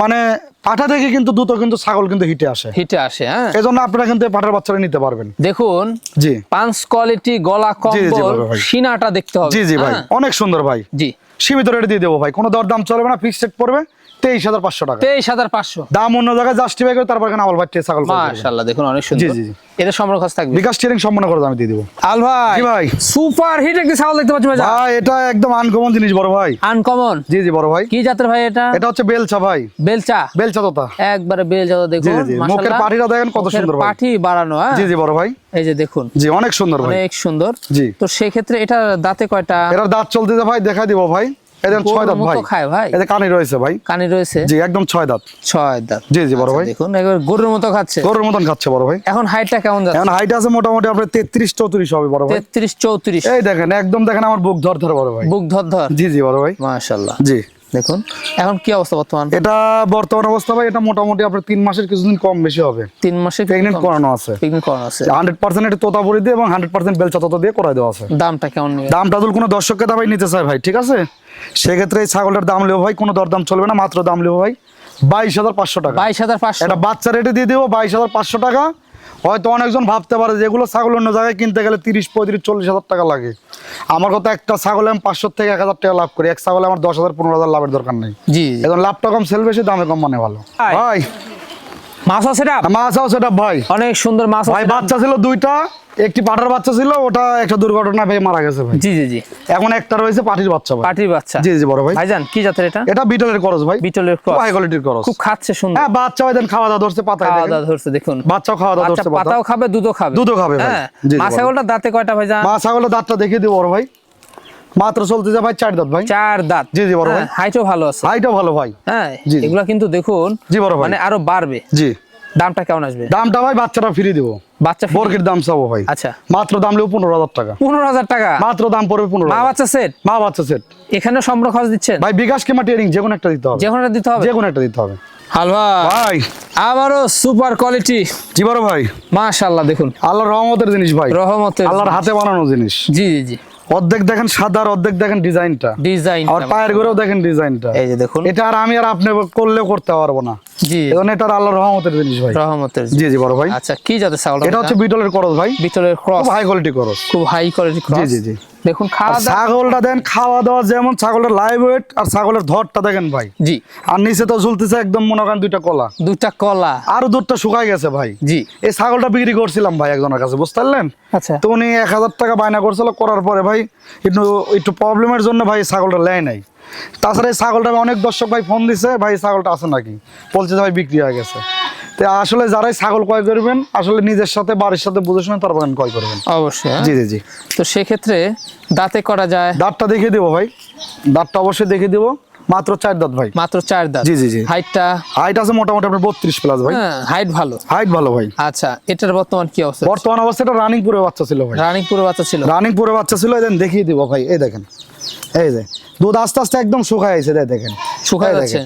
মানে পাঠা থেকে কিন্তু দ্রুত কিন্তু ছাগল কিন্তু হিটে আসে। হিটে আসে হ্যাঁ। এজন্য জন্য আপনারা কিন্তু পাঠার বাচ্চারা নিতে পারবেন। দেখুন জি। পাঁচ কোয়ালিটি গলা কম্বল সিনাটা দেখতে হবে। জি জি ভাই। হ্যাঁ? অনেক সুন্দর ভাই। জি। সীমিত রেটে দিয়ে দেবো ভাই। কোনো দরদাম চলবে না ফিক্সড রেট পড়বে। তেইশ হাজার পাঁচশো টাকা। তেইশ হাজার পাঁচশো। দাম অন্য জায়গায় জাস্টিফাই করে তারপর আওয়াল ভাই ছাগল মাশাআল্লাহ দেখুন অনেক সুন্দর। জি, জি, জি। এটা সম্পর্ক খরচ থাকবে। বিকাশ ট্রেনিং সম্পন্ন করে আমি দিয়ে দিব। আল ভাই ভাই। সুপার হিট একটি ছাগল দেখতে পাচ্ছি ভাই ভাই এটা একদম আনকমন জিনিস বড় ভাই। আনকমন জি জি বড় ভাই। কি জাতের ভাই এটা? এটা হচ্ছে বেলচা ভাই। বেলচা? বেলচা তোতা। একবারে বেলচা তো দেখুন। মুখের পাটিটা কত সুন্দর ভাই। পাটি বাড়ানো হ্যাঁ? জি জি বড় ভাই। এই যে দেখুন। জি অনেক সুন্দর ভাই। অনেক সুন্দর। জি। তো সেক্ষেত্রে এটা দাঁতে কয়টা? এটার দাঁত চলতেছে ভাই দেখা দিব ভাই। এদের ছয় দাঁত ভাই। খায় ভাই। এদের কানে রয়েছে ভাই। কানি রয়েছে? জি একদম ছয় দাঁত। ছয় দাঁত। জি জি বড় ভাই। দেখুন একবার গরুর মতো খাচ্ছে। গরুর মতন খাচ্ছে বড় ভাই। এখন হাইটটা কেমন যাচ্ছে? এখন হাইট আছে মোটামুটি আপনার তেত্রিশ চৌত্রিশ হবে বড় ভাই। তেত্রিশ চৌত্রিশ। এই দেখেন একদম দেখেন আমার বুক ধর ধর বড় ভাই। বুক ধর ধর জি জি বড় ভাই। জি। দেখুন এখন কি অবস্থা বর্তমান? এটা বর্তমান অবস্থা ভাই এটা মোটামুটি আপনার তিন মাসের কিছুদিন কম বেশি হবে। তিন মাসে প্রেগনেন্ট করানো আছে। পিকনিক করানো আছে। হান্ড্রেড পার্সেন্ট এটা তোতাপুরি দিয়ে এবং হান্ড্রেড পার্সেন্ট বেলচা তোতা দিয়ে করাই দেওয়া আছে। দামটা কেমন দামটা যদি কোনো দর্শককে দাবাই নিতে চায় ভাই ঠিক আছে? সেক্ষেত্রে এই ছাগলটার দাম লেবো ভাই কোনো দরদাম চলবে না মাত্র দাম লেবো ভাই বাইশ হাজার পাঁচশো টাকা। বাইশ হাজার পাঁচশো। এটা বাচ্চা রেটে দিয়ে দেবো বাইশ হাজার পাঁচশো টাকা হয়তো অনেকজন ভাবতে পারে যে এগুলো ছাগল অন্য জায়গায় কিনতে গেলে তিরিশ পঁয়ত্রিশ চল্লিশ হাজার টাকা লাগে আমার কথা একটা ছাগলে আমি পাঁচশো থেকে এক হাজার টাকা লাভ করি এক ছাগলে আমার দশ হাজার পনেরো হাজার লাভের দরকার নেই জি। এখন লাভটা কম সেল বেশি দামে কম মানে ভালো ভাই। ভাই মাছ আছে এটা? মাছ আছে সেটা ভাই। অনেক সুন্দর মাছ ভাই বাচ্চা ছিল দুইটা একটি পাঠার বাচ্চা ছিল ওটা একটা দুর্ঘটনা ভেবে মারা গেছে ভাই। জি জি জি। এখন একটা রয়েছে পাঠির বাচ্চা ভাই। পাটির বাচ্চা। জি জি বড় ভাই। ভাইজান কি জাতের এটা? এটা বিটলের খরচ ভাই। বিটলের ক্রস হাই কোয়ালিটির খরচ। খুব খাচ্ছে সুন্দর। হ্যাঁ বাচ্চা ভাই দেন খাওয়া দাওয়া ধরছে পাতায় খাওয়া দাওয়া ধরছে দেখুন। বাচ্চাও খাওয়া দাওয়া আচ্ছা ধরছে পাতা পাতাও খাবে দুধও খাবে। দুধও খাবে ভাই। হ্যাঁ জি, জি, মা বলো। ছাগলটা দাঁতে কয়টা ভাইজান? মা ছাগলের দাঁতটা দেখিয়ে দিব বড় ভাই। মাত্র চলতেছে ভাই চার দাঁত ভাই। চার দাঁত। জি, জি, বড় ভাই। হাইটও ভালো আছে। হাইটা ভালো ভাই। হ্যাঁ। এগুলা কিন্তু দেখুন জি বড় ভাই। মানে আরও বাড়বে। জি। দামটা কেমন আসবে? দামটা ভাই বাচ্চাটা ফ্রি দিব। বাচ্চা বর্গের দাম চাবো ভাই। আচ্ছা। মাত্র দাম লেবো পনেরো হাজার টাকা। পনেরো হাজার টাকা? মাত্র দাম পড়বে পনেরো মা বাচ্চা সেট মা বাচ্চা সেট এখানে সম্পর্ক খরচ দিচ্ছেন? ভাই বিকাশ কিংবা ট্রেনিং যে কোনো একটা দিতে হবে। যে কোনো একটা দিতে হবে? যে কোনো একটা দিতে হবে। হালবা ভাই। আবারও সুপার কোয়ালিটি জি বড় ভাই। মাশাআল্লাহ দেখুন। আল্লাহর রহমতের জিনিস ভাই। রহমতের আল্লাহর হাতে বানানো জিনিস। জি জি জি। অর্ধেক দেখেন সাদা আর অর্ধেক দেখেন ডিজাইনটা ডিজাইন আর পায়ের ঘরেও দেখেন ডিজাইনটা এই যে দেখুন। এটা আর আমি আর আপনি করলেও করতে পারব না। জি। এখন এটা আল্লাহর রহমতের জিনিস ভাই। রহমতের জি জি বড় ভাই। আচ্ছা কি জাতের ছাগল এটা হচ্ছে বিটলের করস ভাই। ক্রস। খুব হাই কোয়ালিটি করস। খুব হাই কোয়ালিটি ক্রস। জি, জি, জি। দেখুন খাওয়া দাওয়া ছাগলটা দেন খাওয়া দাওয়া যেমন ছাগলের লাইভ ওয়েট আর ছাগলের ধরটা দেখেন ভাই। জি। আর নিচে তো ঝুলতেছে একদম মনে করেন দুইটা কলা। দুটা কলা। আরও দুধটা শুকাই গেছে ভাই। জি। এই ছাগলটা বিক্রি করছিলাম ভাই একজনের কাছে বুঝতে পারলেন আচ্ছা। তো উনি এক হাজার টাকা বায়না করছিল করার পরে ভাই একটু একটু প্রবলেমের জন্য ভাই ছাগলটা নেয় নাই। তাছাড়া এই ছাগলটা অনেক দর্শক ভাই ফোন দিছে ভাই ছাগলটা আছে নাকি? বলছে ভাই বিক্রি হয়ে গেছে। তো আসলে যারাই ছাগল ক্রয় করবেন আসলে নিজের সাথে বাড়ির সাথে বুঝে শুনে তারপর ক্রয় করবেন। অবশ্যই হ্যাঁ? জি জি জি। তো সেক্ষেত্রে দাঁতে করা যায়? দাঁতটা দেখিয়ে দেবো ভাই। দাঁতটা অবশ্যই দেখিয়ে দেবো। মাত্র চার দাঁত ভাই। মাত্র চার দাঁত? জি, জি, জি। হাইটটা? হাইট আছে মোটামুটি আপনার বত্রিশ প্লাস ভাই। হ্যাঁ হাইট ভালো। হাইট ভালো ভাই। আচ্ছা এটার বর্তমান কি অবস্থা? বর্তমান অবস্থাটা রানিং পুরে বাচ্চা ছিল ভাই। রানিং পুরো বাচ্চা ছিল? রানিং পুরে বাচ্চা ছিল দেন দেখিয়ে দিব ভাই এই দেখেন। এই যে দুধ আস্তে আস্তে একদম শুকায় আছে দেখেন। শুকায় যাচ্ছে?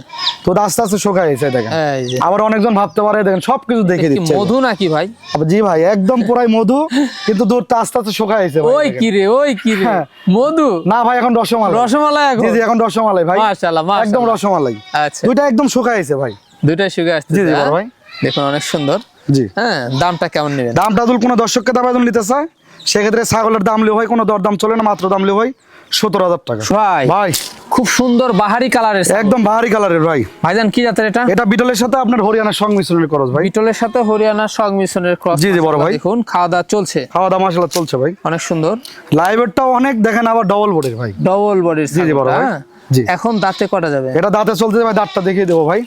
দুধ আস্তে আস্তে শুকায় আছে দেখেন। এই যে। আবার অনেকজন ভাবতে পারে দেখেন সবকিছু দেখিয়ে কি দিচ্ছে। মধু নাকি ভাই? জি ভাই একদম পুরাই মধু কিন্তু দুধটা আস্তে আস্তে শুকায় আছে ভাই ওই কি রে ওই কি রে? হ্যাঁ। মধু? না ভাই এখন রসমালাই। রসমালাই এখন? জি জি এখন রসমালাই ভাই। মাশাআল্লাহ একদম রসমালাই। আচ্ছা। দুইটা একদম শুকায় আছে ভাই। দুইটাই সুগে আসছে জি জি ভাই। দেখুন অনেক সুন্দর। জি। হ্যাঁ দামটা কেমন নেবেন? দামটা যদি কোনো দর্শককে দাম নিতে চায়? সেক্ষেত্রে ছাগলের দাম লিও ভাই কোনো দরদাম চলে না মাত্র দাম লিও ভাই সত্তর হাজার টাকা। ভাই ভাই। খুব সুন্দর বাহারি কালারের একদম ভারী কালারের ভাই। ভাইজান কি জাতের এটা? এটা বিটলের সাথে আপনার হরিয়ানার সংমিশ্রণের খরচ ভাই। বিটলের সাথে হরিয়ানা সংমিশ্রণের ক্রস জি, জি, বড় ভাই। দেখুন খাওয়া দাওয়া চলছে। খাওয়া দাওয়া মশলা চলছে ভাই। অনেক সুন্দর। লাইভেরটাও অনেক দেখেন আবার ডবল বোর্ডের ভাই। ডবল বডির জি, জি, বড় ভাই। জি। এখন দাঁতে করা যাবে? এটা দাঁতে চলছে ভাই দাঁতটা দেখিয়ে দেবো ভাই।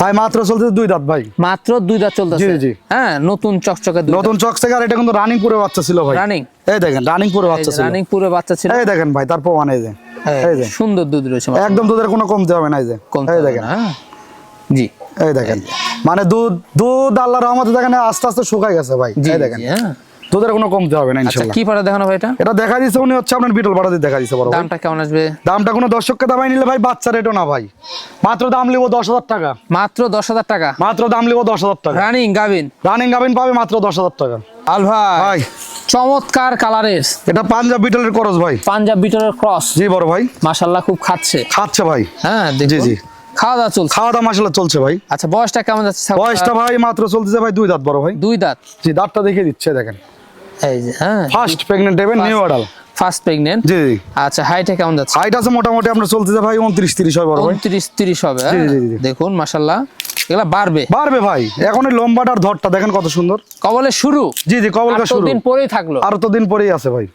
ভাই মাত্র দুই দাঁত ভাই। মাত্র দুই দাঁত চলতেছে। জি, জি। হ্যাঁ নতুন চকচকে নতুন চক থেকে আর এটা কিন্তু রানিং পুরে বাচ্চা ছিল ভাই। রানিং এই দেখেন রানিং পুরে বাচ্চা ছিল। রানিং পুরো বাচ্চা ছিল। এই দেখেন ভাই তারপর মানে এই যে। হ্যাঁ, এই যে। সুন্দর দুধ রয়েছে একদম দুধের কোনো কমতে হবে না এই যে। এই দেখেন। হ্যাঁ। জি। এই দেখেন। মানে দুধ দুধ আল্লাহ রহমতে দেখেন আস্তে আস্তে শুকাই গেছে ভাই। এই দেখেন। হ্যাঁ। দুধের কোনো কমতে হবে না আচ্ছা ইনশাল্লাহ। কি পাড়া দেখানো ভাই এটা? এটা দেখা দিচ্ছে উনি হচ্ছে আপনার বিটল বাড়াতে দেখা দিচ্ছে বড় দামটা কেমন আসবে? দামটা কোনো দর্শককে দাবাই নিলে ভাই বাচ্চা রেটও না ভাই। মাত্র দাম লিবো দশ হাজার টাকা। মাত্র দশ হাজার টাকা? মাত্র দাম লিবো দশ হাজার টাকা। রানিং গাবিন? রানিং গাবিন পাবে মাত্র দশ হাজার টাকা। আল ভাই ভাই। চমৎকার কালারের। এটা পাঞ্জাব বিটলের খরচ ভাই। পাঞ্জাব বিটলের ক্রস। জি বড় ভাই। মাশাল্লাহ খুব খাচ্ছে। খাচ্ছে ভাই। হ্যাঁ। জি, জি। খাওয়া দাওয়া চলছে। খাওয়া দাওয়া মশলা চলছে ভাই। আচ্ছা বয়সটা কেমন যাচ্ছে? বয়সটা ভাই মাত্র চলতেছে ভাই দুই দাঁত বড় ভাই। দুই দাঁত? জি দাঁতটা দেখিয়ে দিচ্ছে দেখেন। এই যে হ্যাঁ। ফার্স্ট নিউ অর্ডাল ফার্স্ট জি আচ্ছা হাইটে কেমন যাচ্ছে? হাইট আছে মোটামুটি আপনার চলতেছে ভাই উনত্রিশ তিরিশ হয় বড় ভাই। উনত্রিশ তিরিশ হবে জি, হ্যাঁ? জি, জি। দেখুন এগুলা বাড়বে। বাড়বে ভাই এখন এই লম্বাটার ধরটা দেখেন কত সুন্দর। কবলে শুরু। জি জি শুরু। দিন পরেই থাকল। আর তো দিন পরেই আছে ভাই।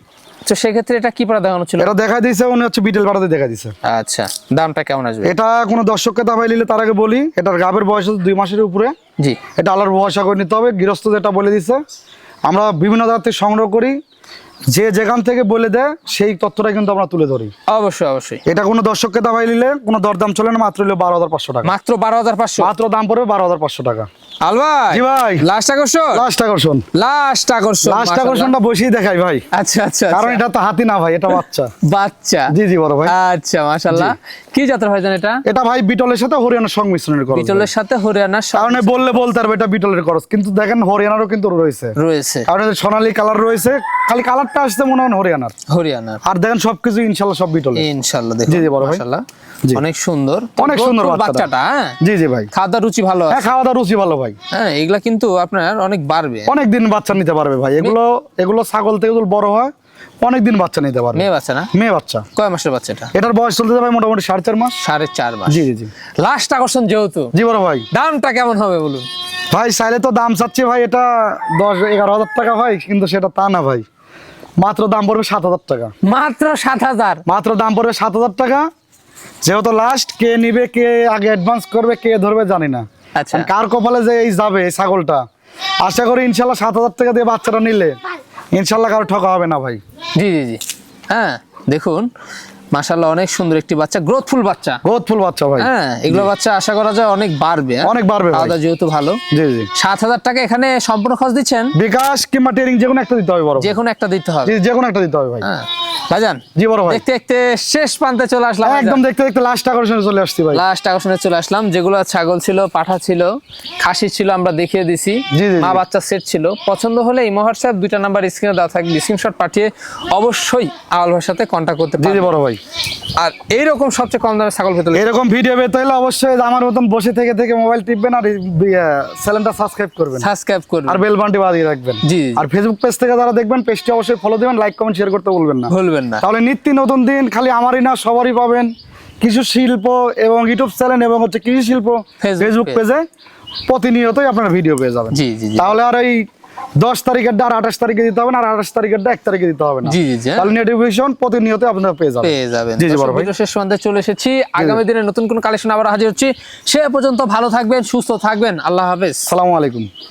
তো সেক্ষেত্রে এটা কি পরে দেখানো ছিল? এটা দেখা দিয়েছে উনি হচ্ছে বিটেল পাড়াতে দেখা দিছে আচ্ছা দামটা কেমন আসবে? এটা কোনো দর্শককে দাবাই নিলে তার আগে বলি এটার গাবের বয়স হচ্ছে দুই মাসের উপরে। জি। এটা আল্লাহর ভরসা করে নিতে হবে গৃহস্থ যেটা বলে দিছে আমরা বিভিন্ন জায়গা থেকে সংগ্রহ করি যে যেখান থেকে বলে দেয় সেই তথ্যটা কিন্তু আমরা তুলে ধরি। অবশ্যই অবশ্যই। এটা কোনো দর্শককে দাবাই নিলে কোনো দরদাম চলে না মাত্র হলো বারো হাজার পাঁচশো টাকা। মাত্র বারো হাজার পাঁচশো? মাত্র দাম পড়বে বারো হাজার পাঁচশো টাকা। আল ভাই জি ভাই। লাস্ট আকর্ষণ লাস্ট আকর্ষণ লাস্ট আকর্ষণ লাস্ট আকর্ষণটা বসেই দেখাই ভাই। আচ্ছা আচ্ছা কারণ আচ্ছা। এটা তো হাতি না ভাই এটা বাচ্চা। বাচ্চা। জি জি বড় ভাই। আচ্ছা মাশাআল্লাহ। কি জাতের ভাইজান এটা? এটা ভাই বিটলের সাথে হরিয়ানার সংমিশ্রণের করস বিটলের সাথে হরিয়ানা কারণ বললে বলতে পারবে এটা বিটলের করস কিন্তু দেখেন হরিয়ানারও কিন্তু রয়েছে। রয়েছে। কারণ সোনালী কালার রয়েছে খালি কালারটা আসছে মনে হয় হরিয়ানার। হরিয়ানার। আর দেখেন সবকিছু ইনশাল্লাহ সব বিটলের। ইনশাআল্লাহ দেখুন জি, জি বড় ভাই। মাশাআল্লাহ অনেক সুন্দর। অনেক সুন্দর বাচ্চাটা। হ্যাঁ? জি জি ভাই। খাওয়া দাওয়ার রুচি ভালো হ্যাঁ খাওয়া দাওয়া রুচি ভালো ভাই। হ্যাঁ এগুলা কিন্তু আপনার অনেক বাড়বে। অনেক দিন বাচ্চা নিতে পারবে ভাই। এগুলো এগুলো ছাগল থেকে বড় হয় অনেক দিন বাচ্চা নিতে পারবে। মেয়ে বাচ্চা না? মেয়ে বাচ্চা। কয় মাসের বাচ্চা এটা? এটার বয়স চলতে যাবে মোটামুটি সাড়ে চার মাস। সাড়ে চার মাস। জি জি লাস্ট আকর্ষণ যেহেতু। জি বড় ভাই। দামটা কেমন হবে বলুন? ভাই চাইলে তো দাম চাচ্ছি ভাই এটা দশ এগারো হাজার টাকা ভাই কিন্তু সেটা তা না ভাই। মাত্র দাম পড়বে সাত হাজার টাকা। মাত্র সাত হাজার? মাত্র দাম পড়বে সাত হাজার টাকা। যেহেতু লাস্ট কে নিবে কে আগে অ্যাডভান্স করবে কে ধরবে জানি না। আচ্ছা। কার কপালে যে এই যাবে এই ছাগলটা। আশা করি ইনশাল্লাহ সাত হাজার টাকা দিয়ে বাচ্চাটা নিলে। ইনশাল্লাহ কারও ঠকা হবে না ভাই। জি জি জি। হ্যাঁ দেখুন মাশাল্লাহ অনেক সুন্দর একটি বাচ্চা গ্রোথফুল বাচ্চা। বহুত ফুল বাচ্চা ভাই। হ্যাঁ এগুলো বাচ্চা আশা করা যায় অনেক বাড়বে হ্যাঁ? অনেক বাড়বে দাওয়া যেহেতু ভালো। জি জি। সাত হাজার টাকা এখানে সম্পূর্ণ খরচ দিচ্ছেন? বিকাশ কিংবা ট্রেনিং যে কোনো একটা দিতে হবে বড়। যে কোনো একটা দিতে হবে। জি যে কোনো একটা দিতে হবে ভাই। হ্যাঁ। ভাইজান জি বড় ভাই। দেখতে দেখতে শেষ প্রান্তে চলে আসলাম একদম দেখতে দেখতে লাস্ট আকর্ষণে চলে আসছি ভাই। লাস্ট আকর্ষণে চলে আসলাম যেগুলো ছাগল ছিল পাঠা ছিল খাসি ছিল আমরা দেখিয়ে দিছি। মা বাচ্চা সেট ছিল। পছন্দ হলে এই মহার সাহেব দুইটা নাম্বার স্ক্রিনে দেওয়া থাকবে স্ক্রিনশট পাঠিয়ে অবশ্যই আওয়াল ভাইয়ের সাথে কন্ট্যাক্ট করতে জি জি বড় ভাই। আর এইরকম সবচেয়ে কম দামে ছাগল পেতে এরকম ভিডিও পেতে হলে অবশ্যই আমার মতন বসে থেকে থেকে মোবাইল টিপবেন আর চ্যানেলটা সাবস্ক্রাইব করবেন। সাবস্ক্রাইব করবেন। আর বেল বানটি বাজিয়ে রাখবেন। জি। আর ফেসবুক পেজ থেকে যারা দেখবেন পেজটি অবশ্যই ফলো দিবেন লাইক কমেন্ট শেয়ার করতে বলবেন না। ভুলবেন না। তাহলে নিত্য নতুন দিন খালি আমারই না সবারই পাবেন। কিছু শিল্প এবং ইউটিউব চ্যানেল এবং হচ্ছে কৃষি শিল্প ফেসবুক পেজে প্রতিনিয়তই আপনারা ভিডিও পেয়ে যাবেন। জি, জি। তাহলে আর এই দশ তারিখের ডা আর আঠাশ তারিখে দিতে হবে না আর আঠাশ তারিখের ডা এক তারিখে দিতে হবে না। জি, জি, জি। তাহলে নোটিফিকেশন প্রতিনিয়ত আপনারা পেয়ে যাবেন। পেয়ে যাবেন। জি জি বড় ভাই। শেষ পর্যন্ত চলে এসেছি। আগামী দিনে নতুন কোন কালেকশন আবার হাজির হচ্ছি। সে পর্যন্ত ভালো থাকবেন সুস্থ থাকবেন। আল্লাহ হাফেজ। সালামু আলাইকুম।